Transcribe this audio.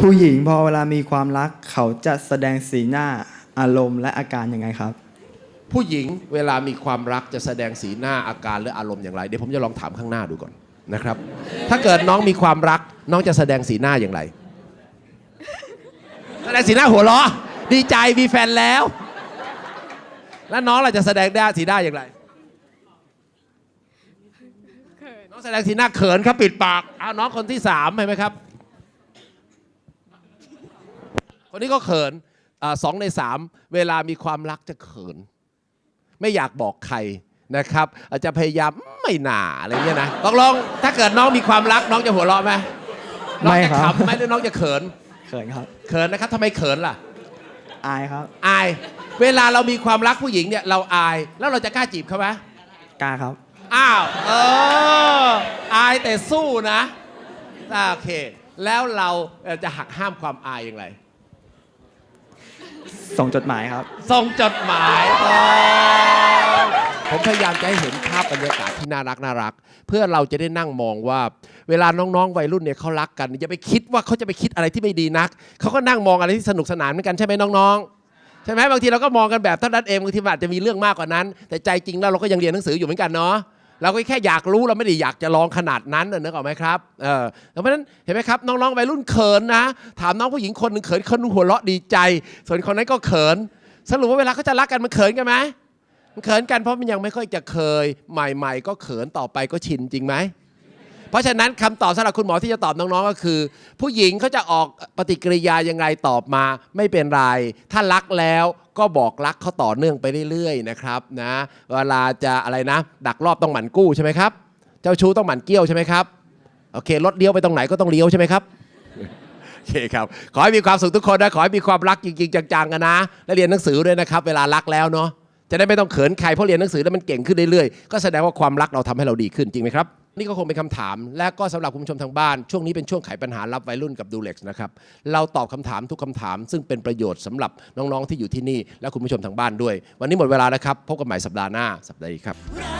ผู้หญิงพอเวลามีความรัก เขาจะแสดงสีหน้าอารมณ์และอาการยังไงครับ ผู้หญิงเวลามีความรักจะแสดงสีหน้าอาการหรืออารมณ์อย่างไรเดี๋ยวผมจะลองถามข้างหน้าดูก่อนนะครับ ถ้าเกิดน้องมีความรัก น้องจะแสดงสีหน้าอย่างไร แสดงสีหน้าหัวเราะดีใจมีแฟนแล้ว แล้วน้องเราจะแสดงได้สีหน้าอย่างไรน้องแสดงสีหน้าเขินครับปิดปากเอาน้องคนที่สามเห็นไหมครับ คนนี้ก็เขินอาสองในสามเวลามีความรักจะเขิน ไม่อยากบอกใครนะครับ อาจจะพยายามไม่หนาอะไรเงี้ยนะตกลงถ้าเกิดน้องมีความรักน้องจะหัวเราะไหมน้องไม่จะครับขำไหมหรือน้องจะเขินเขินครับเขินนะครับทำไมเขินล่ะ อายครับ อาย เวลาเรามีความรักผู้หญิงเนี่ยเราอายแล้วเราจะกล้าจีบเขาไหมกล้าครับ อ้าวเอออายแต่สู้นะอ่าโอเค แล้วเราเอ่อจะหักห้ามความอายอย่างไร ส่งจดหมายครับ ส่งจดหมายอ๋อผมพยายามจะให้เห็นภาพบรรยากาศที่น่ารักน่ารัก เพื่อเราจะได้นั่งมองว่า เวลาน้องๆวัยรุ่นเนี่ยเขารักกันอย่าไปคิดว่าเขาจะไปคิดอะไรที่ไม่ดีนักเขาก็นั่งมองอะไรที่สนุกสนานเหมือนกันใช่ไหมน้องๆใช่ไหมบางทีเราก็มองกันแบบเท่านั้นเองบางทีอาจจะมีเรื่องมากกว่านั้น แต่ใจจริงแล้วเราก็ยังเรียนหนังสืออยู่เหมือนกันเนาะ เราก็แค่อยากรู้เราไม่ได้อยากจะลองขนาดนั้นนะนึกออกไหมครับเออเพราะฉะนั้นเห็นไหมครับน้องๆวัยรุ่นเขินนะ ถามน้องผู้หญิงคนหนึ่งเขินคนหนึงหัวเราะดีใจ ส่วนคนนั้นก็เขิน สรุปว่าเวลาเขาจะรักกันมันเขินกันไหมมันเขินกันเพราะมันยังไม่ค่อยจะเคย ใหม่ ๆ ก็เขินต่อไปก็ชินจริงไหม เพราะฉะนั้นคำตอบสำหรับคุณหมอที่จะตอบน้องๆก็คือ ผู้หญิงเขาจะออกปฏิกิริยายังไงตอบมาไม่เป็นไร ถ้ารักแล้วก็บอกรักเขาต่อเนื่องไปเรื่อยๆนะครับนะเวลาจะอะไรนะ ดักรอบต้องหมั่นกู้ใช่ไหมครับ เจ้าชู้ต้องหมั่นเกี้ยวใช่ไหมครับโอเครถเลี้ยวไปตรงไหนก็ต้องเลี้ยวใช่ไหมครับโอเคครับขอให้มีความสุขทุกคนนะขอให้มีความรักจริงๆจังๆกันนะและเรียนหนังสือด้วยนะครับ เวลารักแล้วเนาะจะได้ไม่ต้องเขินใครเพราะเรียนหนังสือแล้วมันเก่งขึ้นเรื่อยๆ ก็แสดงว่าความรักเราทำให้เราดีขึ้นจริงไหมครับ นี่ก็คงเป็นคำถาม และก็สำหรับคุณผู้ชมทางบ้าน ช่วงนี้เป็นช่วงไขปัญหารับวัยรุ่นกับดูเล็กนะครับเราตอบคำถามทุกคำถาม ซึ่งเป็นประโยชน์สำหรับน้องๆที่อยู่ที่นี่ และคุณผู้ชมทางบ้านด้วย วันนี้หมดเวลาแล้วครับพบกันใหม่สัปดาห์หน้าสัปดาห์นี้ครับ